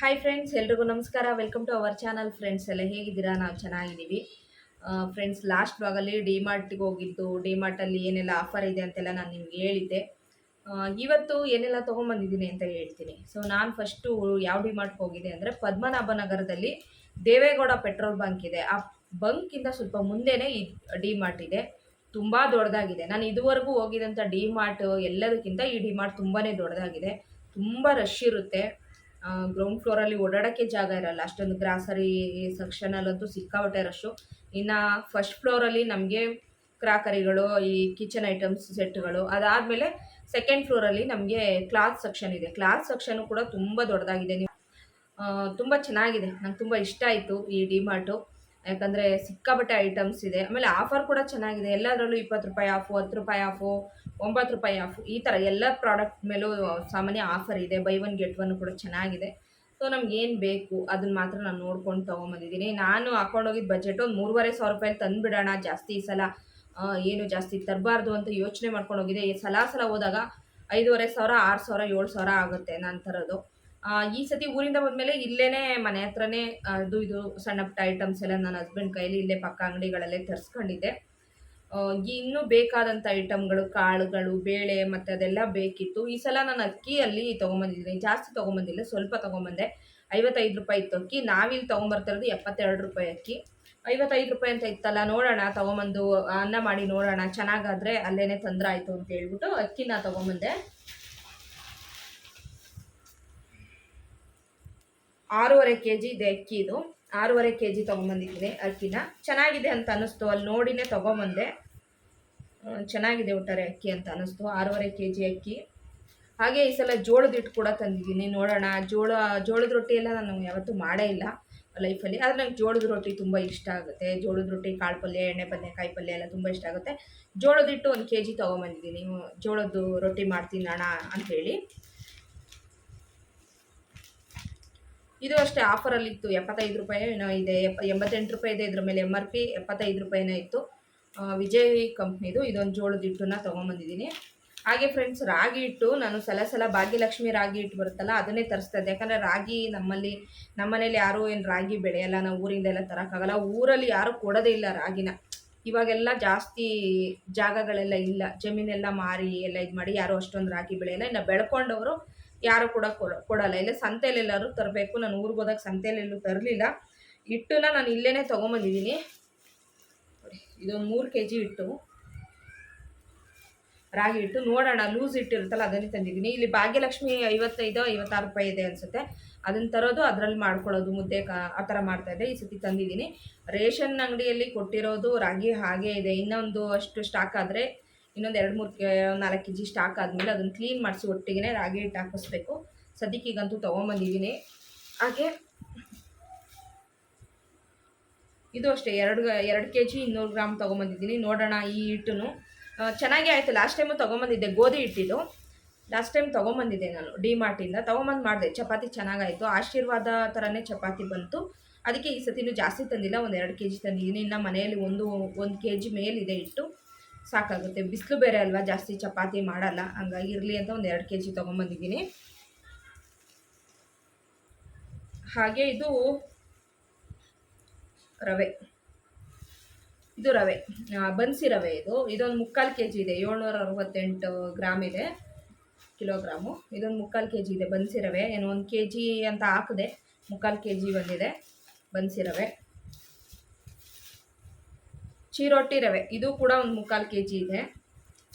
Hi friends ಎಲ್ರಿಗೂ ನಮಸ್ಕಾರ. Welcome to our channel friends ಎಲ್ಲ. ಹೇಗಿದ್ದೀರಾ? ನಾವು ಚೆನ್ನಾಗಿದ್ದೀವಿ. ಫ್ರೆಂಡ್ಸ್ ಲಾಸ್ಟ್ ಬ್ಲಾಗಲ್ಲಿ ಡಿಮಾರ್ಟ್ಗೆ ಹೋಗಿದ್ದು ಡಿಮಾರ್ಟಲ್ಲಿ ಏನೆಲ್ಲ ಆಫರ್ ಇದೆ ಅಂತೆಲ್ಲ ನಾನು ನಿಮ್ಗೆ ಹೇಳಿದ್ದೆ. ಇವತ್ತು ಏನೆಲ್ಲ ತೊಗೊಂಬಂದಿದ್ದೀನಿ ಅಂತ ಹೇಳ್ತೀನಿ. ಸೊ ನಾನು ಫಸ್ಟು ಯಾವ ಡಿಮಾರ್ಟ್ಗೆ ಹೋಗಿದ್ದೆ ಅಂದರೆ ಪದ್ಮನಾಭ ನಗರದಲ್ಲಿ ದೇವೇಗೌಡ ಪೆಟ್ರೋಲ್ ಬಂಕ್ ಇದೆ. ಆ ಬಂಕಿಂದ ಸ್ವಲ್ಪ ಮುಂದೆನೇ ಈ ಡಿಮಾರ್ಟ್ ಇದೆ. ತುಂಬ ದೊಡ್ಡದಾಗಿದೆ. ನಾನು ಇದುವರೆಗೂ ಹೋಗಿದಂಥ ಡಿಮಾರ್ಟ್ ಎಲ್ಲದಕ್ಕಿಂತ ಈ ಡಿಮಾರ್ಟ್ ತುಂಬಾ ದೊಡ್ಡದಾಗಿದೆ. ತುಂಬ ರಶ್ ಇರುತ್ತೆ. ಗ್ರೌಂಡ್ ಫ್ಲೋರಲ್ಲಿ ಓಡಾಡೋಕ್ಕೆ ಜಾಗ ಇರಲ್ಲ. ಅಷ್ಟೊಂದು ಗ್ರಾಸರಿ ಸೆಕ್ಷನಲ್ಲಂತೂ ಸಿಕ್ಕಾಬಟ್ಟೆ ರಶ್ಶು ಇನ್ನು ಫಸ್ಟ್ ಫ್ಲೋರಲ್ಲಿ ನಮಗೆ ಕ್ರಾಕರಿಗಳು ಈ ಕಿಚನ್ ಐಟಮ್ಸ್ ಸೆಟ್ಗಳು ಅದಾದಮೇಲೆ ಸೆಕೆಂಡ್ ಫ್ಲೋರಲ್ಲಿ ನಮಗೆ ಕ್ಲಾತ್ ಸೆಕ್ಷನ್ ಇದೆ. ಕ್ಲಾತ್ ಸೆಕ್ಷನ್ ಕೂಡ ತುಂಬ ದೊಡ್ಡದಾಗಿದೆ. ನೀವು ತುಂಬ ಚೆನ್ನಾಗಿದೆ. ನಂಗೆ ತುಂಬ ಇಷ್ಟ ಆಯಿತು ಈ ಡಿಮಾರ್ಟು ಯಾಕಂದರೆ ಸಿಕ್ಕಾಬಟ್ಟೆ ಐಟಮ್ಸ್ ಇದೆ. ಆಮೇಲೆ ಆಫರ್ ಕೂಡ ಚೆನ್ನಾಗಿದೆ. ಎಲ್ಲದರಲ್ಲೂ ಇಪ್ಪತ್ತು ರೂಪಾಯಿ ಆಫು ಹತ್ತು ರೂಪಾಯಿ ಆಫು ಒಂಬತ್ತು ರೂಪಾಯಿ ಆಫು ಈ ಥರ ಎಲ್ಲ ಪ್ರಾಡಕ್ಟ್ ಮೇಲೂ ಸಾಮಾನ್ಯ ಆಫರ್ ಇದೆ. ಬೈ ಒನ್ ಗೆಟ್ ಒನ್ ಕೂಡ ಚೆನ್ನಾಗಿದೆ. ಸೊ ನಮ್ಗೆ ಏನು ಬೇಕು ಅದನ್ನ ಮಾತ್ರ ನಾನು ನೋಡ್ಕೊಂಡು ತೊಗೊಂಬಂದಿದ್ದೀನಿ. ನಾನು ಹಾಕೊಂಡೋಗಿದ್ದ ಬಜೆಟ್ ಒಂದು ಮೂರುವರೆ ಸಾವಿರ ರೂಪಾಯಿ ತಂದುಬಿಡೋಣ ಜಾಸ್ತಿ ಈ ಸಲ ಏನು ಜಾಸ್ತಿ ತರಬಾರ್ದು ಅಂತ ಯೋಚನೆ ಮಾಡ್ಕೊಂಡು ಹೋಗಿದೆ ಈ ಸಲ ಸಲ ಹೋದಾಗ ಐದೂವರೆ ಸಾವಿರ, ಆರು ಸಾವಿರ, ಏಳು ಸಾವಿರ ಆಗುತ್ತೆ ನಾನು ತರೋದು. ಈ ಸತಿ ಊರಿಂದ ಬಂದಮೇಲೆ ಇಲ್ಲೇ ಮನೆ ಹತ್ರನೇ ಅದು ಇದು ಸಣ್ಣ ಪುಟ್ಟ ಐಟಮ್ಸ್ ಎಲ್ಲ ನನ್ನ ಹಸ್ಬೆಂಡ್ ಕೈಲಿ ಇಲ್ಲೇ ಪಕ್ಕ ಅಂಗಡಿಗಳಲ್ಲೇ ತರಿಸ್ಕೊಂಡಿದ್ದೆ. ಇನ್ನೂ ಬೇಕಾದಂಥ ಐಟಮ್ಗಳು ಕಾಳುಗಳು, ಬೇಳೆ ಮತ್ತು ಅದೆಲ್ಲ ಬೇಕಿತ್ತು. ಈ ಸಲ ನಾನು ಅಕ್ಕಿ ಅಲ್ಲಿ ತೊಗೊಂಬಂದಿದ್ದೀನಿ. ಜಾಸ್ತಿ ತೊಗೊಂಬಂದಿಲ್ಲ, ಸ್ವಲ್ಪ ತೊಗೊಂಬಂದೆ. ಐವತ್ತೈದು ರೂಪಾಯಿ ಇತ್ತು ಅಕ್ಕಿ. ನಾವಿಲ್ಲಿ ತೊಗೊಂಬರ್ತಿರೋದು ಎಪ್ಪತ್ತೆರಡು ರೂಪಾಯಿ ಅಕ್ಕಿ. ಐವತ್ತೈದು ರೂಪಾಯಿ ಅಂತ ಇತ್ತಲ್ಲ, ನೋಡೋಣ. ತೊಗೊಂಬಂದು ಅನ್ನ ಮಾಡಿ ನೋಡೋಣ. ಚೆನ್ನಾಗಾದರೆ ಅಲ್ಲೇ ತೊಂದರೆ ಆಯಿತು ಅಂತ ಹೇಳ್ಬಿಟ್ಟು ಅಕ್ಕಿನ ತೊಗೊಂಬಂದೆ. ಆರೂವರೆ ಕೆ ಜಿ ಇದೆ ಅಕ್ಕಿ ಇದು ಆರೂವರೆ ಕೆ ಜಿ ತೊಗೊಂಬಂದಿದ್ದೀನಿ ಅಕ್ಕಿನ. ಚೆನ್ನಾಗಿದೆ ಅಂತ ಅನ್ನಿಸ್ತು. ಅಲ್ಲಿ ನೋಡಿನೇ ತೊಗೊಂಬಂದೆ. ಚೆನ್ನಾಗಿದೆ ಒಟ್ಟಾರೆ ಅಕ್ಕಿ ಅಂತ ಅನ್ನಿಸ್ತು. ಆರೂವರೆ ಕೆ ಜಿ ಅಕ್ಕಿ. ಹಾಗೆ ಈ ಸಲ ಜೋಳದ ಹಿಟ್ಟು ಕೂಡ ತಂದಿದ್ದೀನಿ. ನೋಡೋಣ. ಜೋಳ, ಜೋಳದ ರೊಟ್ಟಿ ಎಲ್ಲ ನಾನು ಯಾವತ್ತೂ ಮಾಡೇ ಇಲ್ಲ ಲೈಫಲ್ಲಿ. ಆದರೆ ನಂಗೆ ಜೋಳದ ರೊಟ್ಟಿ ತುಂಬ ಇಷ್ಟ ಆಗುತ್ತೆ. ಜೋಳದ ರೊಟ್ಟಿ ಕಾಳು ಪಲ್ಯ ಎಣ್ಣೆ ಬದನೆಕಾಯಿ ಪಲ್ಯ ಎಲ್ಲ ತುಂಬ ಇಷ್ಟ ಆಗುತ್ತೆ. ಜೋಳದ ಹಿಟ್ಟು ಒಂದು ಕೆ ಜಿ ತೊಗೊಂಬಂದಿದ್ದೀನಿ. ಜೋಳದ್ದು ರೊಟ್ಟಿ ಮಾಡ್ತೀನಿ ಅಣ್ಣ ಅಂಥೇಳಿ ಇದು ಅಷ್ಟೇ ಆಫರಲ್ಲಿ ಇತ್ತು. ಎಪ್ಪತ್ತೈದು ರೂಪಾಯಿ ಏನೋ ಇದೆ. ಎಪ್ಪ, ಎಂಬತ್ತೆಂಟು ರೂಪಾಯಿ ಇದೆ ಇದ್ರ ಮೇಲೆ ಎಂ ಆರ್ ಪಿ ಎಪ್ಪತ್ತೈದು ರೂಪಾಯಿನೇ ಇತ್ತು. ವಿಜಯ್ ಕಂಪ್ನಿದು ಇದೊಂದು ಜೋಳದ ಹಿಟ್ಟನ್ನ ತೊಗೊಂಬಂದಿದ್ದೀನಿ. ಹಾಗೆ ಫ್ರೆಂಡ್ಸ್ ರಾಗಿ ಹಿಟ್ಟು ನಾನು ಸಲ ಸಲ ಭಾಗ್ಯಲಕ್ಷ್ಮಿ ರಾಗಿ ಹಿಟ್ಟು ಬರುತ್ತಲ್ಲ, ಅದನ್ನೇ ತರಿಸ್ತಾ ಇದ್ದೆ. ಯಾಕಂದರೆ ರಾಗಿ ನಮ್ಮಲ್ಲಿ, ನಮ್ಮನೇಲಿ ಯಾರೂ ಏನು ರಾಗಿ ಬೆಳೆಯಲ್ಲ, ನಾವು ಊರಿಂದ ಎಲ್ಲ ತರೋಕ್ಕಾಗಲ್ಲ. ಊರಲ್ಲಿ ಯಾರೂ ಕೊಡೋದೇ ಇಲ್ಲ ರಾಗಿನ. ಇವಾಗೆಲ್ಲ ಜಾಸ್ತಿ ಜಾಗಗಳೆಲ್ಲ ಇಲ್ಲ. ಜಮೀನೆಲ್ಲ ಮಾರಿ ಎಲ್ಲ ಇದು ಮಾಡಿ ಯಾರೂ ಅಷ್ಟೊಂದು ರಾಗಿ ಬೆಳೆಯಲ್ಲ. ಇನ್ನು ಬೆಳ್ಕೊಂಡವರು ಯಾರು ಕೂಡ ಕೊಡ, ಕೊಡಲ್ಲ. ಇಲ್ಲ ಸಂತೆಯಲ್ಲಿ ಎಲ್ಲರೂ ತರಬೇಕು. ನಾನು ಊರಿಗೆ ಹೋದಾಗ ಸಂತೆಯಲ್ಲಿ ಎಲ್ಲೂ ತರಲಿಲ್ಲ. ಹಿಟ್ಟನ್ನ ನಾನು ಇಲ್ಲೇ ತೊಗೊಂಬಂದಿದ್ದೀನಿ. ಇದೊಂದು ಮೂರು ಕೆ ಜಿ ಹಿಟ್ಟು. ರಾಗಿ ಹಿಟ್ಟು. ನೋಡೋಣ, ಲೂಸ್ ಹಿಟ್ಟಿರುತ್ತಲ್ಲ ಅದನ್ನೇ ತಂದಿದ್ದೀನಿ. ಇಲ್ಲಿ ಭಾಗ್ಯಲಕ್ಷ್ಮಿ ಐವತ್ತೈದು ಐವತ್ತಾರು ರೂಪಾಯಿ ಇದೆ ಅನಿಸುತ್ತೆ. ಅದನ್ನು ತರೋದು ಅದರಲ್ಲಿ ಮಾಡ್ಕೊಳ್ಳೋದು, ಮುದ್ದೆ ಕಾ, ಆ ಥರ ಮಾಡ್ತಾಯಿದ್ದೆ ಈ ಸತಿ ತಂದಿದ್ದೀನಿ. ರೇಷನ್ ಅಂಗಡಿಯಲ್ಲಿ ಕೊಟ್ಟಿರೋದು ರಾಗಿ ಹಾಗೇ ಇದೆ. ಇನ್ನೊಂದು ಅಷ್ಟು ಸ್ಟಾಕ್ ಆದರೆ ಇನ್ನೊಂದು ಎರಡು ಮೂರು ಕೆ, ನಾಲ್ಕು ಕೆ ಜಿ ಸ್ಟಾಕ್ ಆದಮೇಲೆ ಅದನ್ನು ಕ್ಲೀನ್ ಮಾಡಿಸಿ ಒಟ್ಟಿಗೆ ರಾಗಿ ಹಿಟ್ಟು ಹಾಕಿಸ್ಬೇಕು. ಸದ್ಯಕ್ಕೆ ಈಗಂತೂ ತೊಗೊಂಬಂದಿದ್ದೀನಿ. ಹಾಗೆ ಇದು ಅಷ್ಟೇ, ಎರಡು ಎರಡು ಕೆ ಜಿ ಇನ್ನೂರು ಗ್ರಾಮ್ ತೊಗೊಂಬಂದಿದ್ದೀನಿ. ನೋಡೋಣ ಈ ಹಿಟ್ಟು ಚೆನ್ನಾಗೇ ಆಯಿತು. ಲಾಸ್ಟ್ ಟೈಮು ತೊಗೊಂಬಂದಿದ್ದೆ, ಗೋಧಿ ಹಿಟ್ಟಿದ್ದು ಲಾಸ್ಟ್ ಟೈಮ್ ತೊಗೊಂಬಂದಿದ್ದೆ ನಾನು ಡಿ ಮಾರ್ಟಿಂದ. ತೊಗೊಂಬಂದು ಮಾಡಿದೆ. ಚಪಾತಿ ಚೆನ್ನಾಗಾಯಿತು. ಆಶೀರ್ವಾದ ಥರನೇ ಚಪಾತಿ ಬಂತು. ಅದಕ್ಕೆ ಈ ಸತಿನೂ ಜಾಸ್ತಿ ತಂದಿಲ್ಲ. ಒಂದು ಎರಡು ಕೆ ಜಿ ತಂದಿದ್ದೀನಿ. ಇನ್ನು ಮನೆಯಲ್ಲಿ ಒಂದು ಒಂದು ಕೆ ಜಿ ಮೇಲಿದೆ ಹಿಟ್ಟು. ಸಾಕಾಗುತ್ತೆ. ಬಿಸಿಲು ಬೇರೆ ಅಲ್ವಾ? ಜಾಸ್ತಿ ಚಪಾತಿ ಮಾಡಲ್ಲ. ಹಂಗಾಗಿ ಇರಲಿ ಅಂತ ಒಂದು ಎರಡು ಕೆ ಜಿ ತೊಗೊಂಬಂದಿದ್ದೀನಿ. ಹಾಗೆ ಇದು ರವೆ. ಇದು ರವೆ. ಬನ್ಸಿ ರವೆ ಇದು. ಇದೊಂದು ಮುಕ್ಕಾಲು ಕೆ ಜಿ ಇದೆ. ಏಳ್ನೂರ ಅರವತ್ತೆಂಟು ಗ್ರಾಮ್ ಇದೆ. ಕಿಲೋಗ್ರಾಮು. ಇದೊಂದು ಮುಕ್ಕಾಲು ಕೆ ಜಿ ಇದೆ. ಬನ್ಸಿ ರವೆ. ಏನು ಒಂದು ಕೆ ಜಿ ಅಂತ ಹಾಕಿದೆ. ಮುಕ್ಕಾಲು ಕೆ ಜಿ ಬಂದಿದೆ. ಬನ್ಸಿ ರವೆ. ಚಿರೋಟಿ ರವೆ, ಇದು ಕೂಡ ಒಂದು ಮುಕ್ಕಾಲು ಕೆ ಜಿ ಇದೆ.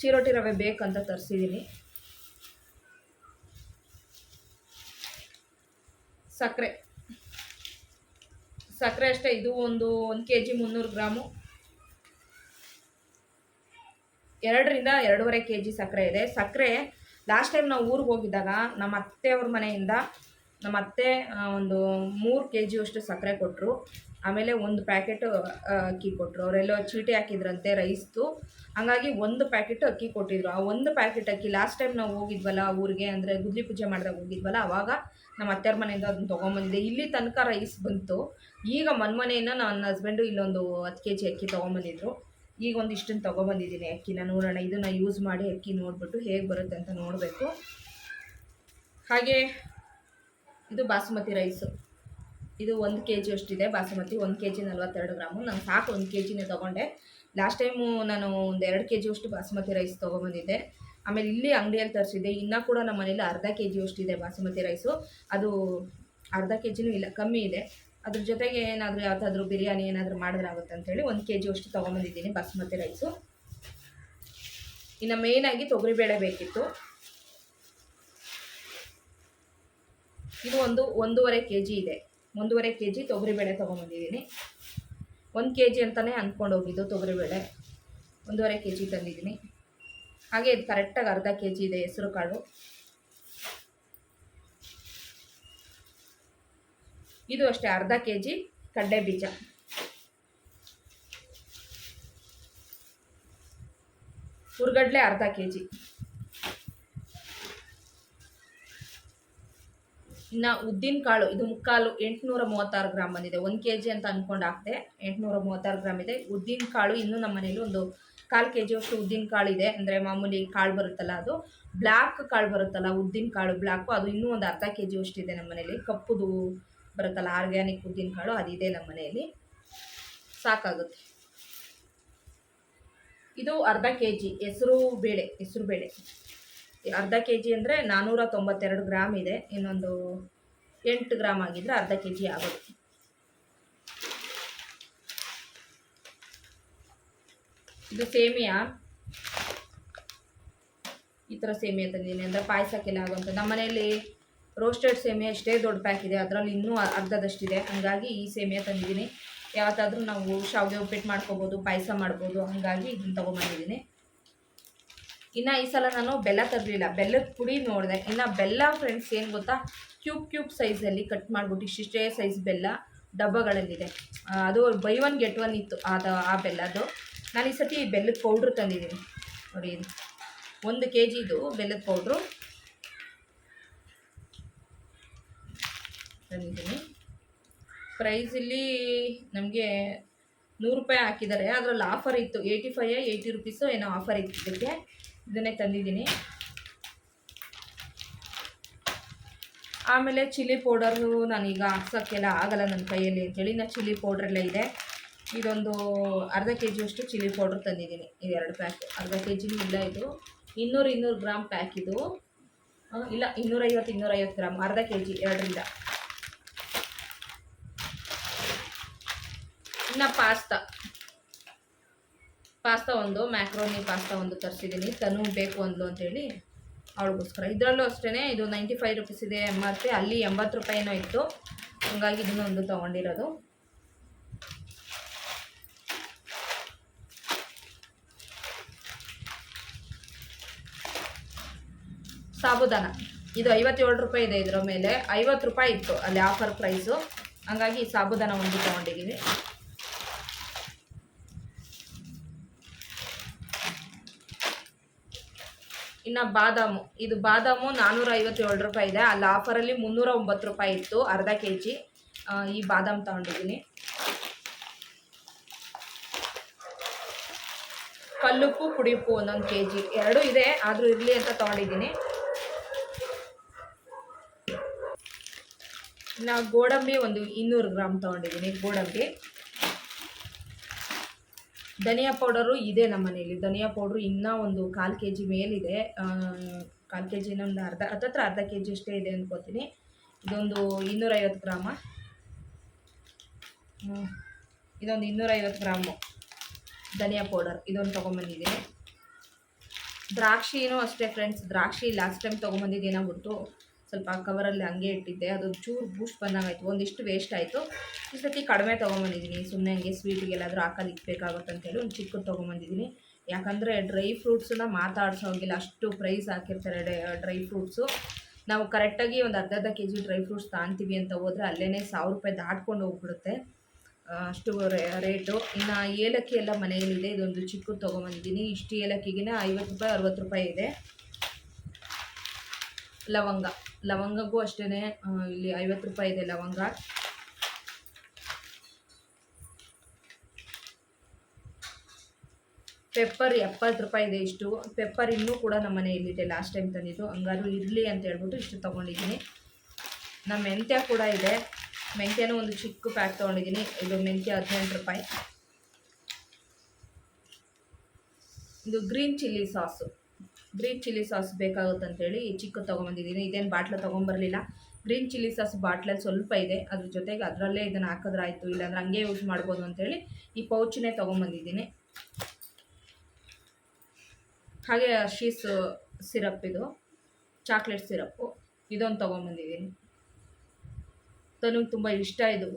ಚಿರೋಟಿ ರವೆ ಬೇಕಂತ ತರಿಸಿದ್ದೀನಿ ಸಕ್ಕರೆ ಸಕ್ಕರೆ ಅಷ್ಟೇ, ಇದು ಒಂದು ಒಂದು ಕೆ ಜಿ ಮುನ್ನೂರು ಗ್ರಾಮು. ಎರಡರಿಂದ ಎರಡೂವರೆ ಕೆ ಜಿ ಸಕ್ಕರೆ ಇದೆ. ಸಕ್ಕರೆ ಲಾಸ್ಟ್ ಟೈಮ್ ನಾವು ಊರಿಗೆ ಹೋಗಿದ್ದಾಗ ನಮ್ಮ ಅತ್ತೆಯವ್ರ ಮನೆಯಿಂದ ನಮ್ಮ ಅತ್ತೆ ಒಂದು ಮೂರು ಕೆ ಜಿಯಷ್ಟು ಸಕ್ಕರೆ ಕೊಟ್ಟರು ಆಮೇಲೆ ಒಂದು ಪ್ಯಾಕೆಟ್ ಅಕ್ಕಿ ಕೊಟ್ಟರು ಅವರೆಲ್ಲೋ ಚೀಟಿ ಹಾಕಿದ್ರಂತೆ ರೈಸ್ದು. ಹಾಗಾಗಿ ಒಂದು ಪ್ಯಾಕೆಟ್ ಅಕ್ಕಿ ಕೊಟ್ಟಿದ್ರು. ಆ ಒಂದು ಪ್ಯಾಕೆಟ್ ಅಕ್ಕಿ ಲಾಸ್ಟ್ ಟೈಮ್ ನಾವು ಹೋಗಿದ್ವಲ್ಲ ಊರಿಗೆ, ಅಂದರೆ ಗುದ್ಲಿ ಪೂಜೆ ಮಾಡಿದಾಗ ಹೋಗಿದ್ವಲ್ಲ ಆವಾಗ ನಮ್ಮ ಅತ್ತೆಯರ ಮನೆಯಿಂದ ಅದನ್ನ ತೊಗೊಂಬಂದಿದ್ದೆ. ಇಲ್ಲಿ ತನಕ ರೈಸ್ ಬಂತು. ಈಗ ಮನ್ಮನೆಯಿಂದ ನನ್ನ ಹಸ್ಬೆಂಡು ಇಲ್ಲೊಂದು ಹತ್ತು ಕೆ ಜಿ ಅಕ್ಕಿ ತೊಗೊಂಬಂದಿದ್ರು. ಈಗ ಒಂದು ಇಷ್ಟನ್ನು ತೊಗೊಬಂದಿದ್ದೀನಿ ಅಕ್ಕಿನ. ನೋಡೋಣ, ಇದನ್ನು ಯೂಸ್ ಮಾಡಿ ಅಕ್ಕಿ ನೋಡಿಬಿಟ್ಟು ಹೇಗೆ ಬರುತ್ತೆ ಅಂತ ನೋಡಬೇಕು. ಹಾಗೆ, ಇದು ಬಾಸುಮತಿ ರೈಸು ಇದು ಒಂದು ಕೆ ಜಿ ಅಷ್ಟಿದೆ, ಬಾಸುಮತಿ ಒಂದು ಕೆ ಜಿ ನಲ್ವತ್ತೆರಡು ಗ್ರಾಮು. ನಾನು ಸಾಕು ಒಂದು ಕೆ ಜಿನೇ ತೊಗೊಂಡೆ. ಲಾಸ್ಟ್ ಟೈಮು ನಾನು ಒಂದು ಎರಡು ಕೆ ಜಿ ಅಷ್ಟು ಬಾಸುಮತಿ ರೈಸ್ ತೊಗೊಂಬಂದಿದ್ದೆ. ಆಮೇಲೆ ಇಲ್ಲಿ ಅಂಗಡಿಯಲ್ಲಿ ತರಿಸಿದ್ದೆ. ಇನ್ನೂ ಕೂಡ ನಮ್ಮ ಮನೇಲಿ ಅರ್ಧ ಕೆ ಜಿ ಅಷ್ಟಿದೆ ಬಾಸುಮತಿ ರೈಸು ಅದು ಅರ್ಧ ಕೆ ಜಿನೂ ಇಲ್ಲ, ಕಮ್ಮಿ ಇದೆ. ಅದ್ರ ಜೊತೆಗೆ ಏನಾದರೂ ಯಾವುದಾದ್ರೂ ಬಿರಿಯಾನಿ ಏನಾದರೂ ಮಾಡಿದ್ರೆ ಆಗುತ್ತೆ ಅಂತೇಳಿ ಒಂದು ಕೆ ಜಿ ಅಷ್ಟು ತೊಗೊಂಬಂದಿದ್ದೀನಿ ಬಾಸುಮತಿ ರೈಸು ಇನ್ನು ಮೇಯ್ನಾಗಿ ತೊಗರಿಬೇಳೆ ಬೇಕಿತ್ತು. ಇದು ಒಂದು ಒಂದೂವರೆ ಕೆ ಜಿ ಇದೆ. ಒಂದೂವರೆ ಕೆ ಜಿ ತೊಗರಿಬೇಳೆ ತೊಗೊಂಬಂದಿದ್ದೀನಿ ಒಂದು ಕೆ ಜಿ ಅಂತಲೇ ಅಂದ್ಕೊಂಡು ಹೋಗಿದ್ದು ತೊಗರಿಬೇಳೆ ಒಂದೂವರೆ ಕೆ ಜಿ ತಂದಿದ್ದೀನಿ. ಹಾಗೆ ಇದು ಕರೆಕ್ಟಾಗಿ ಅರ್ಧ ಕೆ ಜಿ ಇದೆ ಹೆಸರು ಕಾಳು. ಇದು ಅಷ್ಟೇ, ಅರ್ಧ ಕೆ ಜಿ ಕಡಲೆ ಬೀಜ. ಹುರ್ಗಡ್ಲೆ ಅರ್ಧ ಕೆ ಜಿ ಇನ್ನು ಉದ್ದಿನ ಕಾಳು, ಇದು ಮುಕ್ಕಾಲು ಎಂಟುನೂರ ಮೂವತ್ತಾರು ಗ್ರಾಮ್ ಬಂದಿದೆ. ಒಂದು ಕೆ ಜಿ ಅಂತ ಅಂದ್ಕೊಂಡು ಹಾಕಿದೆ ಎಂಟುನೂರ ಮೂವತ್ತಾರು ಗ್ರಾಮ್ ಇದೆ. ಉದ್ದಿನ ಕಾಳು ಇನ್ನೂ ನಮ್ಮ ಮನೇಲಿ ಒಂದು ಕಾಲು ಕೆ ಜಿಯಷ್ಟು ಉದ್ದಿನ ಕಾಳು ಇದೆ. ಅಂದರೆ ಮಾಮೂಲಿ ಕಾಳು ಬರುತ್ತಲ್ಲ ಅದು. ಬ್ಲ್ಯಾಕ್ ಕಾಳು ಬರುತ್ತಲ್ಲ, ಉದ್ದಿನ ಕಾಳು ಬ್ಲ್ಯಾಕು ಅದು ಇನ್ನೂ ಒಂದು ಅರ್ಧ ಕೆ ಜಿಯಷ್ಟು ಇದೆ ನಮ್ಮ ಮನೇಲಿ. ಕಪ್ಪುದು ಬರುತ್ತಲ್ಲ, ಆರ್ಗ್ಯಾನಿಕ್ ಉದ್ದಿನ ಕಾಳು, ಅದಿದೆ ನಮ್ಮ ಮನೆಯಲ್ಲಿ ಸಾಕಾಗುತ್ತೆ. ಇದು ಅರ್ಧ ಕೆ ಜಿ ಹೆಸರು ಬೇಳೆ ಹೆಸರು ಬೇಳೆ. ಅರ್ಧ ಕೆ ಜಿ ಅಂದರೆ ನಾನ್ನೂರ ತೊಂಬತ್ತೆರಡು ಗ್ರಾಮ್ ಇದೆ. ಇನ್ನೊಂದು ಎಂಟು ಗ್ರಾಮ್ ಆಗಿದ್ರೆ ಅರ್ಧ ಕೆ ಜಿ ಆಗೋದು ಇದು ಸೇಮಿಯಾ? ಈ ಥರ ಸೇಮಿಯಾ ತಂದಿದ್ದೀನಿ. ಅಂದರೆ ಪಾಯಸಕ್ಕೆಲ್ಲ ಆಗುವಂಥ ನಮ್ಮ ಮನೆಯಲ್ಲಿ ರೋಸ್ಟೆಡ್ ಸೇಮಿಯಾ ಎಷ್ಟೇ ದೊಡ್ಡ ಪ್ಯಾಕ್ ಇದೆ, ಅದರಲ್ಲಿ ಇನ್ನೂ ಅರ್ಧದಷ್ಟಿದೆ. ಹಾಗಾಗಿ ಈ ಸೇಮಿಯಾ ತಂದಿದ್ದೀನಿ. ಯಾವತ್ತಾದರೂ ನಾವು ಶಾವಿಗೆ ಉಪ್ಪಿಟ್ಟು ಮಾಡ್ಕೋಬೋದು, ಪಾಯಸ ಮಾಡ್ಬೋದು. ಹಾಗಾಗಿ ಇದನ್ನು ತೊಗೊಂಬಂದಿದ್ದೀನಿ ಇನ್ನು ಈ ಸಲ ನಾನು ಬೆಲ್ಲ ತರಲಿಲ್ಲ. ಬೆಲ್ಲದ ಪುಡಿ ನೋಡಿದೆ. ಇನ್ನು ಬೆಲ್ಲ ಫ್ರೆಂಡ್ಸ್ ಏನು ಗೊತ್ತಾ? ಕ್ಯೂಬ್ ಕ್ಯೂಬ್ ಸೈಜಲ್ಲಿ ಕಟ್ ಮಾಡಿಬಿಟ್ಟು ಇಷ್ಟಿಷ್ಟೇ ಸೈಜ್ ಬೆಲ್ಲ ಡಬ್ಬಗಳಲ್ಲಿದೆ. ಅದು ಬೈ ಒನ್ ಗೆಟ್ ಒನ್ ಇತ್ತು ಅದು ಆ ಬೆಲ್ಲದ್ದು. ನಾನು ಈ ಸತಿ ಬೆಲ್ಲದ ಪೌಡ್ರ್ ತಂದಿದ್ದೀನಿ. ನೋಡಿ, ಇದು ಒಂದು ಕೆ ಜಿದು ಬೆಲ್ಲದ ಪೌಡ್ರು ತಂದಿದ್ದೀನಿ. ಪ್ರೈಸ್ ಇಲ್ಲಿ ನಮಗೆ ನೂರು ರೂಪಾಯಿ ಹಾಕಿದ್ದಾರೆ. ಅದರಲ್ಲಿ ಆಫರ್ ಇತ್ತು. ಏಯ್ಟಿ ಫೈವ್ ಏಯ್ಟಿ ರುಪೀಸು ಏನೋ ಆಫರ್ ಇತ್ತು ಇದಕ್ಕೆ. ಇದನ್ನೇ ತಂದಿದ್ದೀನಿ. ಆಮೇಲೆ ಚಿಲ್ಲಿ ಪೌಡರು ನಾನೀಗ ಹಾಕ್ಸೋಕ್ಕೆಲ್ಲ ಆಗಲ್ಲ ನನ್ನ ಕೈಯಲ್ಲಿ ಅಂತೇಳಿ ನಾನು ಚಿಲ್ಲಿ ಪೌಡ್ರೆಲ್ಲ ಇದೆ. ಇದೊಂದು ಅರ್ಧ ಕೆ ಜಿಯಷ್ಟು ಚಿಲ್ಲಿ ಪೌಡ್ರ್ ತಂದಿದ್ದೀನಿ ಇದು ಎರಡು ಪ್ಯಾಕ್. ಅರ್ಧ ಕೆ ಜಿನೂ ಇಲ್ಲ ಇದು. ಇನ್ನೂರು ಇನ್ನೂರು ಗ್ರಾಮ್ ಪ್ಯಾಕ್ ಇದು. ಇಲ್ಲ, ಇನ್ನೂರೈವತ್ತು ಇನ್ನೂರೈವತ್ತು ಗ್ರಾಮ್, ಅರ್ಧ ಕೆ ಜಿ ಎರಡರಿಂದ. ಇನ್ನು ಪಾಸ್ತಾ. ಪಾಸ್ತಾ ಒಂದು, ಮ್ಯಾಕ್ರೋನಿ ಪಾಸ್ತಾ ಒಂದು ತರಿಸಿದ್ದೀನಿ. ತನು ಬೇಕು ಒಂದು ಅಂತೇಳಿ ಅವಳಿಗೋಸ್ಕರ. ಇದರಲ್ಲೂ ಅಷ್ಟೇ ಇದು ನೈಂಟಿ ಫೈವ್ ರುಪೀಸ್ ಇದೆ ಎಂ ಆರ್ ಪಿ ಅಲ್ಲಿ ಎಂಬತ್ತು ರೂಪಾಯಿನೂ ಇತ್ತು. ಹಂಗಾಗಿ ಇದನ್ನು ಒಂದು ತೊಗೊಂಡಿರೋದು. ಸಾಬುದಾನ. ಇದು ಐವತ್ತೇಳು ರೂಪಾಯಿ ಇದೆ ಇದರ ಮೇಲೆ. ಐವತ್ತು ರೂಪಾಯಿ ಇತ್ತು ಅಲ್ಲಿ ಆಫರ್ ಪ್ರೈಸು ಹಂಗಾಗಿ ಸಾಬುದಾನ ಒಂದು ತೊಗೊಂಡಿದ್ದೀವಿ ಇನ್ನು ಬಾದಾಮು. ಇದು ಬಾದಾಮು ನಾನ್ನೂರ ಐವತ್ತೇಳು ರೂಪಾಯಿ ಇದೆ. ಅಲ್ಲಿ ಆಫರಲ್ಲಿ ಮುನ್ನೂರ ಒಂಬತ್ತು ರೂಪಾಯಿ ಇತ್ತು, ಅರ್ಧ ಕೆ ಜಿ ಈ ಬಾದಾಮ್ ತಗೊಂಡಿದ್ದೀನಿ. ಕಲ್ಲುಪ್ಪು ಪುಡಿಪ್ಪು ಒಂದೊಂದು ಕೆ ಜಿ ಎರಡೂ ಇದೆ, ಆದರೂ ಇರಲಿ ಅಂತ ತೊಗೊಂಡಿದ್ದೀನಿ. ಇನ್ನು ಗೋಡಂಬಿ ಒಂದು ಇನ್ನೂರು ಗ್ರಾಮ್ ತೊಗೊಂಡಿದ್ದೀನಿ, ಗೋಡಂಬಿ. ಧನಿಯಾ ಪೌಡರು ಇದೆ ನಮ್ಮ ಮನೇಲಿ ಧನಿಯಾ ಪೌಡ್ರು ಇನ್ನೂ ಒಂದು ಕಾಲು ಕೆ ಜಿ ಮೇಲಿದೆ ಕಾಲು ಕೆ ಜಿನ ಒಂದು ಅರ್ಧ, ಹತ್ತತ್ರ ಅರ್ಧ ಕೆ ಜಿ ಅಷ್ಟೇ ಇದೆ ಅಂದ್ಕೋತೀನಿ ಇದೊಂದು ಇನ್ನೂರೈವತ್ತು ಗ್ರಾಮ. ಇದೊಂದು ಇನ್ನೂರೈವತ್ತು ಗ್ರಾಮು ಧನಿಯಾ ಪೌಡರ್. ಇದೊಂದು ತೊಗೊಂಬಂದಿದ್ದೀನಿ. ದ್ರಾಕ್ಷಿನೂ ಅಷ್ಟೇ ಫ್ರೆಂಡ್ಸ್, ದ್ರಾಕ್ಷಿ ಲಾಸ್ಟ್ ಟೈಮ್ ತೊಗೊಂಬಂದಿದ್ದು ಏನಾಗ್ಬಿಟ್ಟು ಸ್ವಲ್ಪ ಕವರಲ್ಲಿ ಹಂಗೆ ಇಟ್ಟಿದ್ದೆ. ಅದು ಚೂರು ಬೂಸ್ಟ್ ಬಂದಂಗಾಯ್ತು. ಒಂದಿಷ್ಟು ವೇಸ್ಟ್ ಆಯಿತು. ಈ ಸತಿ ಕಡಿಮೆ ತೊಗೊಂಬಂದಿದ್ದೀನಿ. ಸುಮ್ಮನೆ ಹಂಗೆ ಸ್ವೀಟಿಗೆಲ್ಲಾದರೂ ಹಾಕಲು ಇಕ್ಬೇಕಾಗುತ್ತೆ ಅಂತೇಳಿ ಒಂದು ಚಿಕ್ಕದು ತೊಗೊಂಬಂದಿದ್ದೀನಿ. ಯಾಕಂದರೆ ಡ್ರೈ ಫ್ರೂಟ್ಸನ್ನ ಮಾತಾಡ್ಸೋಂಗಿಲ್ಲ ಅಷ್ಟು ಪ್ರೈಸ್ ಹಾಕಿರ್ತಾರೆ ಡ್ರೈ ಫ್ರೂಟ್ಸು ನಾವು ಕರೆಕ್ಟಾಗಿ ಒಂದು ಅರ್ಧ ಅರ್ಧ ಕೆ ಜಿ ಡ್ರೈ ಫ್ರೂಟ್ಸ್ ತಾಂತೀವಿ ಅಂತ ಹೋದರೆ ಅಲ್ಲೇ ಸಾವಿರ ರೂಪಾಯಿ ದಾಟ್ಕೊಂಡು ಹೋಗ್ಬಿಡುತ್ತೆ. ಅಷ್ಟು ರೇಟು ಇನ್ನು ಏಲಕ್ಕಿ ಎಲ್ಲ ಮನೆಯಲ್ಲಿದೆ. ಇದೊಂದು ಚಿಕ್ಕದು ತೊಗೊಂಬಂದಿದ್ದೀನಿ. ಇಷ್ಟು ಏಲಕ್ಕಿಗೆ ಐವತ್ತು ರೂಪಾಯಿ, ಅರವತ್ತು ರೂಪಾಯಿ ಇದೆ. ಲವಂಗ. ಲವಂಗಗೂ ಅಷ್ಟೇ ಇಲ್ಲಿ ಐವತ್ತು ರೂಪಾಯಿ ಇದೆ ಲವಂಗ. ಪೆಪ್ಪರ್ ಎಪ್ಪತ್ತು ರೂಪಾಯಿ ಇದೆ ಇಷ್ಟು. ಪೆಪ್ಪರ್ ಇನ್ನೂ ಕೂಡ ನಮ್ಮ ಮನೆಯಲ್ಲಿದೆ ಲಾಸ್ಟ್ ಟೈಮ್ ತಂದಿದ್ದು. ಹಂಗಾದ್ರೂ ಇರಲಿ ಅಂತ ಹೇಳ್ಬಿಟ್ಟು ಇಷ್ಟು ತೊಗೊಂಡಿದ್ದೀನಿ. ನಮ್ಮ ಮೆಂತ್ಯ ಕೂಡ ಇದೆ. ಮೆಂತ್ಯನೂ ಒಂದು ಚಿಕ್ಕ ಪ್ಯಾಕ್ ತೊಗೊಂಡಿದ್ದೀನಿ. ಇದು ಮೆಂತ್ಯ ಹದಿನೆಂಟು ರೂಪಾಯಿ. ಇದು green chilli sauce. Green chilli sauce ಬೇಕಾಗುತ್ತೆ ಅಂತೇಳಿ ಚಿಕ್ಕ ತೊಗೊಂಬಂದಿದ್ದೀನಿ. ಇದೇನು ಬಾಟ್ಲು ತೊಗೊಂಬರಲಿಲ್ಲ. ಗ್ರೀನ್ ಚಿಲ್ಲಿ ಸಾಸ್ ಬಾಟ್ಲಲ್ಲಿ ಸ್ವಲ್ಪ ಇದೆ. ಅದ್ರ ಜೊತೆಗೆ ಅದರಲ್ಲೇ ಇದನ್ನು ಹಾಕಿದ್ರೆ ಆಯಿತು. ಇಲ್ಲಾಂದ್ರೆ ಹಂಗೆ ಯೂಸ್ ಮಾಡ್ಬೋದು ಅಂತೇಳಿ ಈ ಪೌಚನ್ನೇ ತೊಗೊಂಬಂದಿದ್ದೀನಿ. ಹಾಗೆ ಶೀಸ್ ಸಿರಪ್ ಇದು. ಚಾಕ್ಲೇಟ್ ಸಿರಪ್ಪು ಇದೊಂದು ತೊಗೊಂಬಂದಿದ್ದೀನಿ. ತನಗೆ ತುಂಬ ಇಷ್ಟ ಇದು.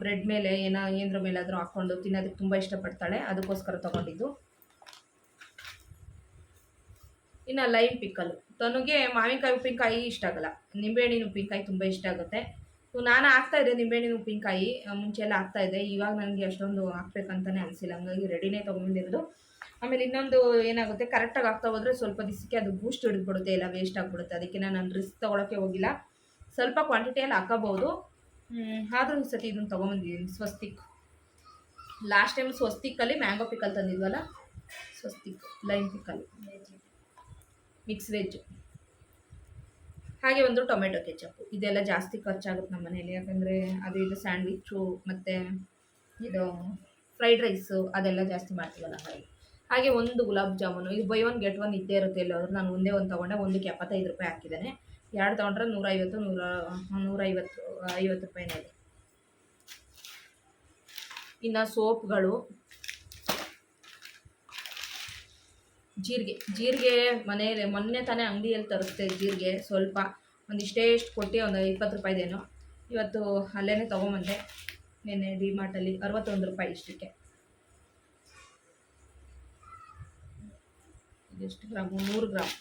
ಬ್ರೆಡ್ ಮೇಲೆ ಏನೋ, ಏನರ ಮೇಲಾದರೂ ಹಾಕ್ಕೊಂಡು ತಿನ್ನೋದಕ್ಕೆ ತುಂಬ ಇಷ್ಟಪಡ್ತಾಳೆ. ಅದಕ್ಕೋಸ್ಕರ ತೊಗೊಂಡಿದ್ದು. ಇನ್ನು ಲೈಮ್ ಪಿಕ್ಕಲು ತನಗೆ ಮಾವಿನಕಾಯಿ ಉಪ್ಪಿನಕಾಯಿ ಇಷ್ಟ ಆಗಲ್ಲ. ನಿಂಬೆಹಣ್ಣಿನ ಉಪ್ಪಿನಕಾಯಿ ತುಂಬ ಇಷ್ಟ ಆಗುತ್ತೆ. ಸೊ, ನಾನು ಹಾಕ್ತಾ ಇದ್ದೆ ನಿಂಬೆಹಣ್ಣಿನ ಉಪ್ಪಿನಕಾಯಿ. ಮುಂಚೆ ಎಲ್ಲ ಹಾಕ್ತಾ ಇದ್ದೆ. ಇವಾಗ ನನಗೆ ಅಷ್ಟೊಂದು ಹಾಕ್ಬೇಕಂತಲೇ ಅನಿಸಿಲ್ಲ. ಹಂಗಾಗಿ ರೆಡಿನೇ ತೊಗೊಂಡಿರೋದು. ಆಮೇಲೆ ಇನ್ನೊಂದು ಏನಾಗುತ್ತೆ ಕರೆಕ್ಟಾಗಿ ಆಗ್ತಾ ಹೋದರೆ ಸ್ವಲ್ಪ ದಿವಸಕ್ಕೆ ಅದು ಬೂಸ್ಟ್ ಹಿಡಿದ್ಬಿಡುತ್ತೆ. ಇಲ್ಲ ವೇಸ್ಟ್ ಆಗಿಬಿಡುತ್ತೆ. ಅದಕ್ಕೆ ನಾನು ರಿಸ್ಕ್ ತೊಗೊಳಕ್ಕೆ ಹೋಗಿಲ್ಲ. ಸ್ವಲ್ಪ ಕ್ವಾಂಟಿಟಿಯಲ್ಲಿ ಹಾಕೋಬೋದು ಆದರೂ ಈ ಸತಿ ಇದನ್ನು ತೊಗೊಂಬಂದಿದ್ದೀನಿ. ಸ್ವಸ್ತಿಕ್. ಲಾಸ್ಟ್ ಟೈಮ್ ಸ್ವಸ್ತಿಕ್ಕಲ್ಲಿ mango pickle ತಂದಿದ್ವಲ್ಲ? Swastik line pickle mix veg. ಹಾಗೆ ಒಂದು ಟೊಮೆಟೊ ಕೆಚಪ್ಪು ಇದೆಲ್ಲ ಜಾಸ್ತಿ ಖರ್ಚಾಗುತ್ತೆ ನಮ್ಮ ಮನೇಲಿ ಯಾಕಂದರೆ ಅದು ಇದು ಸ್ಯಾಂಡ್ವಿಚ್ಚು ಮತ್ತು ಇದು ಫ್ರೈಡ್ ರೈಸು ಅದೆಲ್ಲ ಜಾಸ್ತಿ ಮಾಡ್ತೀವಲ್ಲ ಹಾಗೆ. ಹಾಗೆ ಒಂದು ಗುಲಾಬ್ ಜಾಮೂನು. ಇದು ಬೈ ಒನ್ ಗೆಟ್ ಒನ್ ಇದ್ದೇ ಇರುತ್ತೆ ಎಲ್ಲಾದ್ರೂ. ನಾನು ಒಂದೇ ಒಂದು ತೊಗೊಂಡೆ. ಒಂದಕ್ಕೆ ಎಪ್ಪತ್ತೈದು ರೂಪಾಯಿ ಹಾಕಿದ್ದಾನೆ. ಎರಡು ತೊಗೊಂಡ್ರೆ ನೂರೈವತ್ತು, ನೂರ, ನೂರೈವತ್ತು, ಐವತ್ತು ರೂಪಾಯಿನೇ ಇನ್ನು ಸೋಪ್ಗಳು. ಜೀರಿಗೆ ಜೀರಿಗೆ ಮನೆಯಲ್ಲಿ ಮೊನ್ನೆ ತಾನೇ ಅಂಗಡಿಯಲ್ಲಿ ತರಿಸ್ದೆ ಜೀರಿಗೆ ಸ್ವಲ್ಪ. ಒಂದಿಷ್ಟೇ ಇಷ್ಟು ಕೊಟ್ಟು ಒಂದು ಇಪ್ಪತ್ತು ರೂಪಾಯಿದೇನೋ ಇವತ್ತು ಅಲ್ಲೇ ತೊಗೊಂಬಂದೆ. ನಿನ್ನೆ ಡಿ ಮಾರ್ಟಲ್ಲಿ ಅರವತ್ತೊಂದು ರೂಪಾಯಿ ಇಷ್ಟಕ್ಕೆ. ಎಷ್ಟು ಗ್ರಾಮು? ನೂರು ಗ್ರಾಮ್.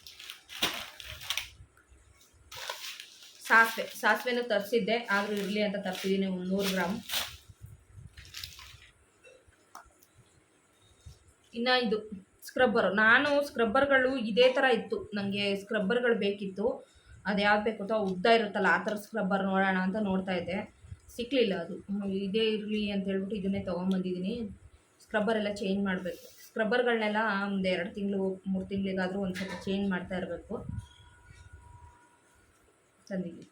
ಸಾಸಿವೆ, ಸಾಸಿವೆನೂ ತರಿಸಿದ್ದೆ, ಆದರೂ ಇರಲಿ ಅಂತ ತರ್ತಿದ್ದೀನಿ ಒಂದು ನೂರು ಗ್ರಾಮ್. ಇನ್ನು ಇದು ಸ್ಕ್ರಬ್ಬರು ನಾನು ಸ್ಕ್ರಬ್ಬರ್ಗಳು ಇದೇ ಥರ ಇತ್ತು. ನನಗೆ ಸ್ಕ್ರಬ್ಬರ್ಗಳು ಬೇಕಿತ್ತು. ಅದು ಯಾವ್ದು ಬೇಕು ಅಥವಾ ಉದ್ದ ಇರುತ್ತಲ್ಲ, ಆ ಥರ ಸ್ಕ್ರಬ್ಬರ್ ನೋಡೋಣ ಅಂತ ನೋಡ್ತಾ ಇದ್ದೆ. ಸಿಕ್ಕಲಿಲ್ಲ ಅದು. ಇದೇ ಇರಲಿ ಅಂತ ಹೇಳ್ಬಿಟ್ಟು ಇದನ್ನೇ ತೊಗೊಂಬಂದಿದ್ದೀನಿ. ಸ್ಕ್ರಬ್ಬರ್ ಎಲ್ಲ ಚೇಂಜ್ ಮಾಡಬೇಕು. ಸ್ಕ್ರಬ್ಬರ್ಗಳನ್ನೆಲ್ಲ ಒಂದು ಎರಡು ತಿಂಗಳು, ಮೂರು ತಿಂಗಳಿಗಾದರೂ ಒಂದು ಸ್ವಲ್ಪ ಚೇಂಜ್ ಮಾಡ್ತಾ ಇರಬೇಕು. ತಂದಿದ್ದೀನಿ.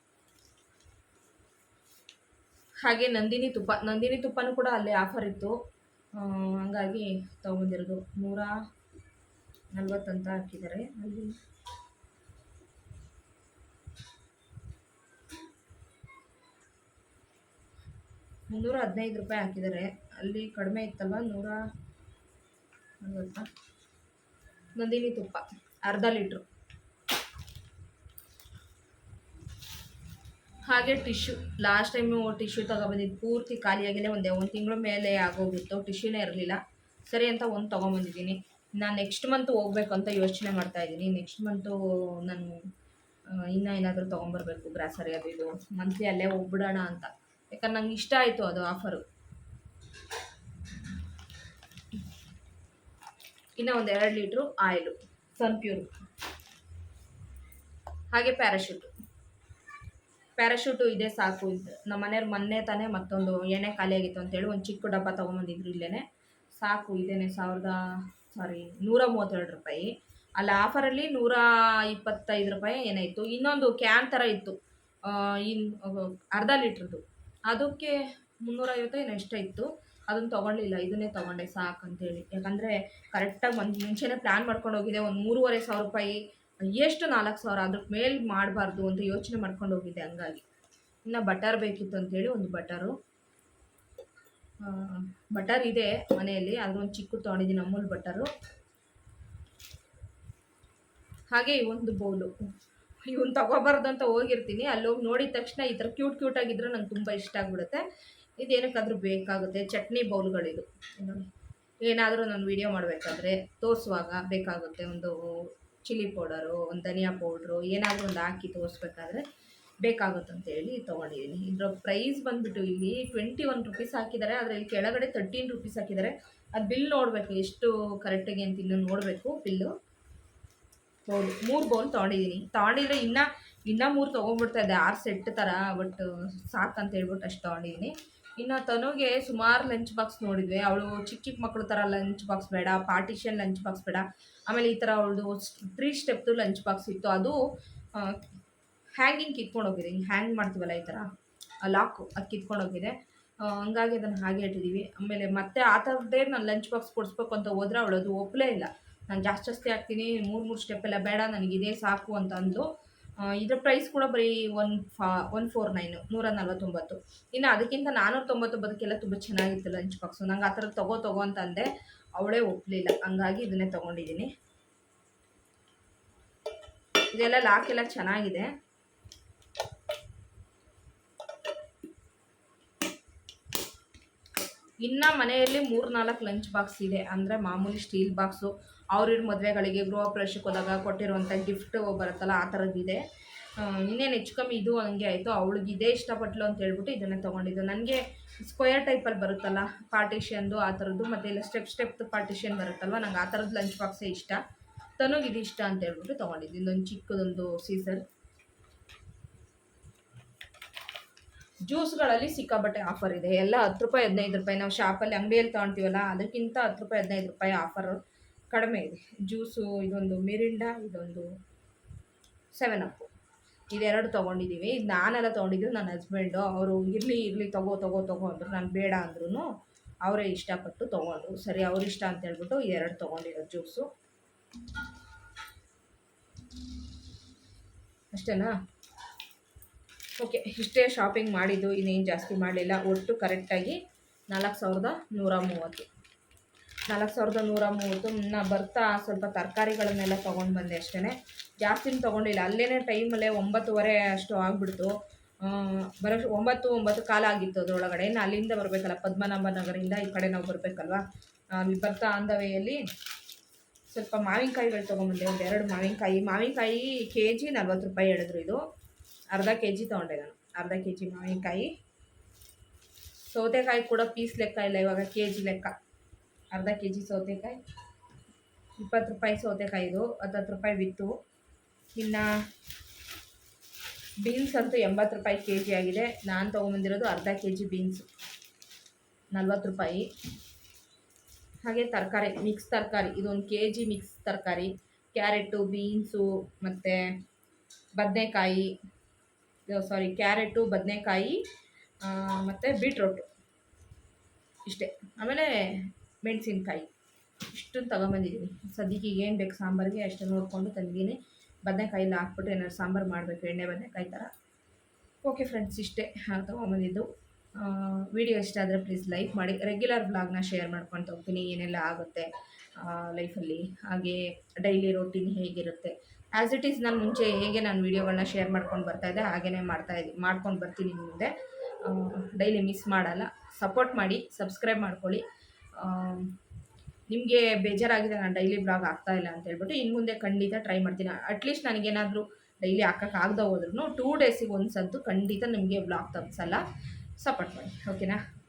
ಹಾಗೆ ನಂದಿನಿ ತುಪ್ಪ. ನಂದಿನಿ ತುಪ್ಪನೂ ಕೂಡ ಅಲ್ಲೇ ಆಫರ್ ಇತ್ತು. ಹಂಗಾಗಿ ತೊಗೊಂಡಿರೋದು ನೂರ ನಲ್ವತ್ತಂತ ಹಾಕಿದ್ದಾರೆ. ಅಲ್ಲಿ ಮುನ್ನೂರ ಹದಿನೈದು ರೂಪಾಯಿ ಹಾಕಿದ್ದಾರೆ. ಅಲ್ಲಿ ಕಡಿಮೆ ಇತ್ತಲ್ವ? ನೂರ ನಲ್ವತ್ತ? ನಂದಿನಿ ತುಪ್ಪ, ಅರ್ಧ ಲೀಟ್ರು. ಹಾಗೆ ಟಿಶ್ಯೂ, ಲಾಸ್ಟ್ ಟೈಮು ಟಿಶ್ಯೂ ತೊಗೊಬಂದಿದ್ದು ಪೂರ್ತಿ ಖಾಲಿಯಾಗಿಲ್ಲ ಒಂದೇ. ಒಂದು ತಿಂಗಳ ಮೇಲೆ ಆಗೋಗಿತ್ತು ಟಿಶ್ಯೂನೇ ಇರಲಿಲ್ಲ. ಸರಿ ಅಂತ ಒಂದು ತೊಗೊಂಬಂದಿದ್ದೀನಿ. ನಾನು ನೆಕ್ಸ್ಟ್ ಮಂತ್ ಹೋಗ್ಬೇಕು ಅಂತ ಯೋಚನೆ ಮಾಡ್ತಾ ಇದ್ದೀನಿ. ನೆಕ್ಸ್ಟ್ ಮಂತು ನಾನು ಇನ್ನೂ ಏನಾದರೂ ತೊಗೊಂಬರ್ಬೇಕು ಗ್ರಾಸರಿ ಅದು ಇದು. ಮಂತ್ಲಿ ಅಲ್ಲೇ ಹೋಗ್ಬಿಡೋಣ ಅಂತ. ಯಾಕಂದ್ರೆ ನಂಗೆ ಇಷ್ಟ ಆಯಿತು ಅದು ಆಫರು ಇನ್ನು ಒಂದು ಎರಡು ಲೀಟ್ರು ಆಯಿಲು ಸನ್ಪ್ಯೂರು ಹಾಗೆ ಪ್ಯಾರಾಶೂಟು ಪ್ಯಾರಾಶೂಟು ಇದೆ ಸಾಕು. ಇದು ನಮ್ಮ ಮನೆಯವ್ರು ಮೊನ್ನೆ ತಾನೇ ಮತ್ತೊಂದು ಎಣ್ಣೆ ಖಾಲಿಯಾಗಿತ್ತು ಅಂತೇಳಿ ಒಂದು ಚಿಕ್ಕ ಡಬ್ಬ ತೊಗೊಂಬಂದಿದ್ರು ಇಲ್ಲೇ ಸಾಕು, ಇದೇನೆ ಸಾವಿರದ ಸಾರಿ ನೂರ ಮೂವತ್ತೆರಡು ರೂಪಾಯಿ. ಅಲ್ಲಿ ಆಫರಲ್ಲಿ ನೂರ ಇಪ್ಪತ್ತೈದು ರೂಪಾಯಿ ಏನಾಯಿತು ಇನ್ನೊಂದು ಕ್ಯಾನ್ ಥರ ಇತ್ತು. ಇನ್, ಅರ್ಧ ಲೀಟ್ರದ್ದು. ಅದಕ್ಕೆ ಮುನ್ನೂರೈವತ್ತು ಏನು ಎಷ್ಟ ಇತ್ತು. ಅದನ್ನು ತೊಗೊಳ್ಳಿಲ್ಲ ಇದನ್ನೇ ತೊಗೊಂಡೆ ಸಾಕು ಅಂತೇಳಿ ಯಾಕಂದರೆ ಕರೆಕ್ಟಾಗಿ ಒಂದು ಮುಂಚೆನೇ ಪ್ಲ್ಯಾನ್ ಮಾಡ್ಕೊಂಡು ಹೋಗಿದೆ. ಒಂದು ಮೂರುವರೆ ಸಾವಿರ ರೂಪಾಯಿ, ಎಷ್ಟು ನಾಲ್ಕು ಸಾವಿರ ಅದಕ್ಕೆ ಮೇಲೆ ಮಾಡಬಾರ್ದು ಅಂತ ಯೋಚನೆ ಮಾಡ್ಕೊಂಡು ಹೋಗಿದ್ದೆ ಹಂಗಾಗಿ. ಇನ್ನು ಬಟರ್ ಬೇಕಿತ್ತು ಅಂತೇಳಿ ಒಂದು ಬಟರು ಬಟರ್ ಇದೆ ಮನೆಯಲ್ಲಿ. ಅದೊಂದು ಚಿಕ್ಕ ತೊಗೊಂಡಿದ್ದೀನಿ, ಅಮೂಲ್ ಬಟರು. ಹಾಗೆ ಈ ಒಂದು ಬೌಲು. ಇವನ್ ತಗೋಬಾರ್ದು ಅಂತ ಹೋಗಿರ್ತೀನಿ. ಅಲ್ಲಿ ಹೋಗಿ ನೋಡಿದ ತಕ್ಷಣ ಈ ಥರ ಕ್ಯೂಟ್ ಕ್ಯೂಟ್ ಆಗಿದ್ರೆ ನಂಗೆ ತುಂಬ ಇಷ್ಟ ಆಗ್ಬಿಡುತ್ತೆ. ಇದೇನಕ್ಕಾದ್ರೂ ಬೇಕಾಗುತ್ತೆ? ಚಟ್ನಿ ಬೌಲ್ಗಳಿದು. ಏನಾದರೂ ನಾನು ವಿಡಿಯೋ ಮಾಡಬೇಕಾದ್ರೆ ತೋರಿಸುವಾಗ ಬೇಕಾಗುತ್ತೆ ಒಂದು ಚಿಲ್ಲಿ ಪೌಡರು, ಒಂದು ಧನಿಯಾ ಪೌಡ್ರು, ಏನಾದರೂ ಒಂದು ಹಾಕಿ ತೋರಿಸ್ಬೇಕಾದ್ರೆ ಬೇಕಾಗುತ್ತೆ ಅಂತ ಹೇಳಿ ತೊಗೊಂಡಿದ್ದೀನಿ. ಇದರ ಪ್ರೈಸ್ ಬಂದುಬಿಟ್ಟು ಇಲ್ಲಿ ಟ್ವೆಂಟಿ ಒನ್ ರುಪೀಸ್ ಹಾಕಿದ್ದಾರೆ. ಆದರೆ ಇಲ್ಲಿ ಕೆಳಗಡೆ ತರ್ಟೀನ್ ರುಪೀಸ್ ಹಾಕಿದ್ದಾರೆ. ಅದು ಬಿಲ್ ನೋಡಬೇಕು, ಎಷ್ಟು ಕರೆಕ್ಟಾಗಿ ಅಂತ ಇಲ್ಲಿ ನೋಡಬೇಕು ಬಿಲ್ಲು ಬೌಲ್ ಮೂರು ಬೌಲ್ ತೊಗೊಂಡಿದ್ದೀನಿ. ತೊಗೊಂಡಿದ್ರೆ ಇನ್ನೂ ಇನ್ನೂ ಮೂರು ತೊಗೊಂಡ್ಬಿಡ್ತಾ ಇದೆ. ಆರು ಸೆಟ್ ಥರ ಬಟ್ ಸಾಕಂತ ಹೇಳ್ಬಿಟ್ಟು ಅಷ್ಟು ತೊಗೊಂಡಿದ್ದೀನಿ. ಇನ್ನು ತನುಗೆ ಸುಮಾರು ಲಂಚ್ ಬಾಕ್ಸ್ ನೋಡಿದ್ವಿ. ಅವಳು ಚಿಕ್ಕ ಚಿಕ್ಕ ಮಕ್ಕಳು ಥರ ಲಂಚ್ ಬಾಕ್ಸ್ ಬೇಡ ಪಾರ್ಟಿಷನ್ ಲಂಚ್ ಬಾಕ್ಸ್ ಬೇಡ. ಆಮೇಲೆ ಈ ಥರ ಅವಳದು ತ್ರೀ ಸ್ಟೆಪ್ದು ಲಂಚ್ ಬಾಕ್ಸ್ ಇತ್ತು. ಅದು ಹ್ಯಾಂಗಿಂಗ್ ಕಿತ್ಕೊಂಡು ಹೋಗಿದೆ ಹಿಂಗೆ ಹ್ಯಾಂಗ್ ಮಾಡ್ತೀವಲ್ಲ ಈ ಥರ ಲಾಕು ಅದು ಕಿತ್ಕೊಂಡೋಗಿದೆ ಆ, ಹಂಗಾಗಿ ಅದನ್ನು ಹಾಗೆ ಇಟ್ಟಿದ್ದೀವಿ ಆಮೇಲೆ ಮತ್ತೆ ಆ ಥರದ್ದೇ ನಾನು ಲಂಚ್ ಬಾಕ್ಸ್ ಕೊಡಿಸ್ಬೇಕು ಅಂತ ಹೋದ್ರೆ ಅವಳು ಅದು ಒಪ್ಪಲೇ ಇಲ್ಲ. ನಾನು ಜಾಸ್ತಿ ಜಾಸ್ತಿ ಹಾಕ್ತೀನಿ ಮೂರು ಮೂರು ಸ್ಟೆಪ್ ಎಲ್ಲ ಬೇಡ ನನಗೆ ಇದೇ ಸಾಕು ಅಂತ ಅಂದು ಇದರ ಪ್ರೈಸ್ ಕೂಡ ಬರೀ ಒನ್ ಫಾ ಒನ್ ಫೋರ್ ನೈನು ನೂರ ನಲ್ವತ್ತೊಂಬತ್ತು. ಇನ್ನು ಅದಕ್ಕಿಂತ ನಾನ್ನೂರ ತೊಂಬತ್ತೊಂಬತ್ತಕ್ಕೆಲ್ಲ ತುಂಬ ಚೆನ್ನಾಗಿತ್ತು ಲಂಚ್ ಬಾಕ್ಸು ನಂಗೆ ಆ ಥರ ತಗೋ ತಗೋ ಅಂತ ಅಂದೆ. ಅವಳೇ ಒಪ್ಪಲಿಲ್ಲ ಹಂಗಾಗಿ ಇದನ್ನೇ ತೊಗೊಂಡಿದ್ದೀನಿ. ಇದೆಲ್ಲ ಲಾಕ್ ಎಲ್ಲ ಚೆನ್ನಾಗಿದೆ. ಇನ್ನು ಮನೆಯಲ್ಲಿ ಮೂರು ನಾಲ್ಕು ಲಂಚ್ ಬಾಕ್ಸ್ ಇದೆ. ಅಂದರೆ ಮಾಮೂಲಿ ಸ್ಟೀಲ್ ಬಾಕ್ಸು ಅವ್ರಿವ್ರ ಮದುವೆಗಳಿಗೆ ಗೃಹ ಪ್ರವೇಶಕ್ಕೆ ಹೋದಾಗ ಕೊಟ್ಟಿರುವಂಥ ಗಿಫ್ಟ್ ಬರುತ್ತಲ್ಲ, ಆ ಥರದ್ದಿದೆ ಇನ್ನೇನು ಹೆಚ್ಚು ಕಮ್ಮಿ ಇದು ಹಂಗೆ ಆಯಿತು. ಅವಳಿಗೆ ಇದೇ ಇಷ್ಟಪಟ್ಲು ಅಂತ ಹೇಳ್ಬಿಟ್ಟು ಇದನ್ನು ತೊಗೊಂಡಿದ್ದು. ನನಗೆ ಸ್ಕ್ವೇರ್ ಟೈಪಲ್ಲಿ ಬರುತ್ತಲ್ಲ ಪಾರ್ಟಿಷನ್ದು ಆ ಥರದ್ದು ಮತ್ತು ಇಲ್ಲ ಸ್ಟೆಪ್ ಸ್ಟೆಪ್ ಪಾರ್ಟಿಷನ್ ಬರುತ್ತಲ್ವ, ನಂಗೆ ಆ ಥರದ್ದು ಲಂಚ್ ಬಾಕ್ಸೇ ಇಷ್ಟ. ತನಗೆ ಇಷ್ಟ ಅಂತ ಹೇಳ್ಬಿಟ್ಟು ತೊಗೊಂಡಿದ್ದು. ಇದೊಂದು ಚಿಕ್ಕದೊಂದು ಸೀಸರ್. ಜ್ಯೂಸ್ಗಳಲ್ಲಿ ಸಿಕ್ಕಾಬಟ್ಟೆ ಆಫರ್ ಇದೆ. ಎಲ್ಲ ಹತ್ತು ರೂಪಾಯಿ, ಹದಿನೈದು ರೂಪಾಯಿ. ನಾವು ಶಾಪಲ್ಲಿ ಅಂಗಡಿಯಲ್ಲಿ ತೊಗೊಳ್ತೀವಲ್ಲ, ಅದಕ್ಕಿಂತ ಹತ್ತು ರೂಪಾಯಿ, ಹದಿನೈದು ರೂಪಾಯಿ ಆಫರ್ ಕಡಿಮೆ ಇದೆ. ಜ್ಯೂಸು, ಇದೊಂದು ಮಿರಿಂಡ, ಇದೊಂದು ಸೆವೆನ್ ಅಪ್ಪು ಇದೆರಡು ತೊಗೊಂಡಿದ್ದೀವಿ. ಇದು ನಾನೆಲ್ಲ ತೊಗೊಂಡಿದ್ದು ನನ್ನ ಹಸ್ಬೆಂಡು. ಅವರು ಇರಲಿ ಇರಲಿ, ತಗೋ ತಗೋ ತಗೋ ಅಂದರು. ನಾನು ಬೇಡ ಅಂದ್ರೂ ಅವರೇ ಇಷ್ಟಪಟ್ಟು ತೊಗೊಂಡ್ರು. ಸರಿ, ಅವ್ರ ಇಷ್ಟ ಅಂತ ಹೇಳ್ಬಿಟ್ಟು ಎರಡು ತೊಗೊಂಡಿರೋ ಜ್ಯೂಸು. ಅಷ್ಟೇನಾ? ಓಕೆ, ಇಷ್ಟೇ ಶಾಪಿಂಗ್ ಮಾಡಿದ್ದು, ಇನ್ನೇನು ಜಾಸ್ತಿ ಮಾಡಲಿಲ್ಲ. ಒಟ್ಟು ಕರೆಕ್ಟಾಗಿ ನಾಲ್ಕು ಸಾವಿರದ ನೂರ ಮೂವತ್ತು. ನಾಲ್ಕು ಸಾವಿರದ ನೂರ ಮೂವತ್ತು, ಇನ್ನು ಬರ್ತಾ ಸ್ವಲ್ಪ ತರಕಾರಿಗಳನ್ನೆಲ್ಲ ತೊಗೊಂಡು ಬಂದೆ ಅಷ್ಟೇ ಜಾಸ್ತಿನೂ ತೊಗೊಂಡಿಲ್ಲ. ಅಲ್ಲೇ ಟೈಮಲ್ಲೇ ಒಂಬತ್ತುವರೆ ಅಷ್ಟು ಆಗಿಬಿಡ್ತು. ಬರೋ ಒಂಬತ್ತು ಒಂಬತ್ತು ಕಾಲ ಆಗಿತ್ತು ಅದರೊಳಗಡೆ. ಇನ್ನು ಅಲ್ಲಿಂದ ಬರಬೇಕಲ್ಲ ಪದ್ಮನಾಭ ನಗರಿಂದ ಈ ಕಡೆ ನಾವು ಬರಬೇಕಲ್ವ? ಅಲ್ಲಿ ಬರ್ತಾ ಆನ್ ಸ್ವಲ್ಪ ಮಾವಿನಕಾಯಿಗಳು ತೊಗೊಂಬಂದೆ ಒಂದು ಎರಡು ಮಾವಿನಕಾಯಿ. ಮಾವಿನಕಾಯಿ ಕೆ ಜಿ ನಲ್ವತ್ತು ರೂಪಾಯಿ ಹೇಳಿದ್ರು ಇದು. ಅರ್ಧ ಕೆ ಜಿ ತೊಗೊಂಡೆ ನಾನು. ಅರ್ಧ ಕೆ ಜಿ ಮಾವಿನಕಾಯಿ. ಸೌತೆಕಾಯಿ ಕೂಡ ಪೀಸ್ ಲೆಕ್ಕ ಇಲ್ಲ, ಇವಾಗ ಕೆ ಜಿ ಲೆಕ್ಕ. ಅರ್ಧ ಕೆ ಜಿ ಸೌತೆಕಾಯಿ. ಇಪ್ಪತ್ತು ರೂಪಾಯಿ ಸೌತೆಕಾಯಿ ಇದು, ಹತ್ತತ್ತು ರೂಪಾಯಿ ಬಿತ್ತು. ಇನ್ನು ಬೀನ್ಸ್ ಅಂತೂ ಎಂಬತ್ತು ರೂಪಾಯಿ ಕೆ ಜಿ ಆಗಿದೆ. ನಾನು ತೊಗೊಂಬಂದಿರೋದು ಅರ್ಧ ಕೆ ಜಿ ಬೀನ್ಸು. ನಲ್ವತ್ತು ರೂಪಾಯಿ. ಹಾಗೆ ತರಕಾರಿ, ಮಿಕ್ಸ್ ತರಕಾರಿ, ಇದೊಂದು ಕೆ ಜಿ ಮಿಕ್ಸ್ ತರಕಾರಿ. ಕ್ಯಾರೆಟು, ಬೀನ್ಸು, ಮತ್ತು ಬದನೆಕಾಯಿ. ಸಾರಿ ಕ್ಯಾರೆಟು ಬದನೆಕಾಯಿ ಮತ್ತು ಬೀಟ್ರೋಟು ಇಷ್ಟೇ. ಆಮೇಲೆ ಮೆಣಸಿನ್ಕಾಯಿ. ಇಷ್ಟನ್ನು ತಗೊಂಬಂದಿದ್ದೀನಿ ಸದ್ಯಕ್ಕೆ ಈಗ ಏನು ಬೇಕು ಸಾಂಬಾರಿಗೆ ಅಷ್ಟು ನೋಡಿಕೊಂಡು ತಂದಿದ್ದೀನಿ. ಬದನೆಕಾಯಿಲ್ಲ ಹಾಕ್ಬಿಟ್ಟು ಏನಾದ್ರು ಸಾಂಬಾರು ಮಾಡಬೇಕು, ಎಣ್ಣೆ ಬದನೆಕಾಯಿ ಥರ. ಓಕೆ ಫ್ರೆಂಡ್ಸ್ ಇಷ್ಟೇ. ತೊಗೊಂಬಂದಿದ್ದು. ವಿಡಿಯೋ ಇಷ್ಟ ಆದರೆ ಪ್ಲೀಸ್ ಲೈಕ್ ಮಾಡಿ. ರೆಗ್ಯುಲರ್ ಬ್ಲಾಗ್ನ ಶೇರ್ ಮಾಡ್ಕೊತ ಹೋಗ್ತೀನಿ, ಏನೆಲ್ಲ ಆಗುತ್ತೆ ಲೈಫಲ್ಲಿ ಹಾಗೆ ಡೈಲಿ ರೊಟೀನ್ ಹೇಗಿರುತ್ತೆ. ಆ್ಯಸ್ ಇಟ್ ಈಸ್ ನಾನು ಮುಂಚೆ ಹೇಗೆ ನಾನು ವೀಡಿಯೋಗಳನ್ನ ಶೇರ್ ಮಾಡ್ಕೊಂಡು ಬರ್ತಾ ಇದ್ದೆ ಹಾಗೆಯೇ ಮಾಡ್ತಾ ಮಾಡ್ಕೊಂಡು ಬರ್ತೀನಿ ಮುಂದೆ. ಡೈಲಿ ಮಿಸ್ ಮಾಡಲ್ಲ. ಸಪೋರ್ಟ್ ಮಾಡಿ ಸಬ್ಸ್ಕ್ರೈಬ್ ಮಾಡ್ಕೊಳ್ಳಿ. ನಿಮಗೆ ಬೇಜಾರಾಗಿದೆ ನಾನು ಡೈಲಿ ಬ್ಲಾಗ್ ಆಗ್ತಾ ಇಲ್ಲ ಅಂತ ಹೇಳ್ಬಿಟ್ಟು ಇನ್ನು ಮುಂದೆ ಖಂಡಿತ ಟ್ರೈ ಮಾಡ್ತೀನಿ. ಅಟ್ಲೀಸ್ಟ್ ನನಗೇನಾದರೂ ಡೈಲಿ ಹಾಕೋಕ್ಕಾಗದ ಹೋದ್ರೂ ಟೂ ಡೇಸಿಗೆ ಒಂದ್ಸಂತೂ ಖಂಡಿತ ನಿಮಗೆ ಬ್ಲಾಗ್ ತಪ್ಪಿಸಲ್ಲ ಸಪೋರ್ಟ್ ಮಾಡಿ ಓಕೆನಾ ಬಾಯ್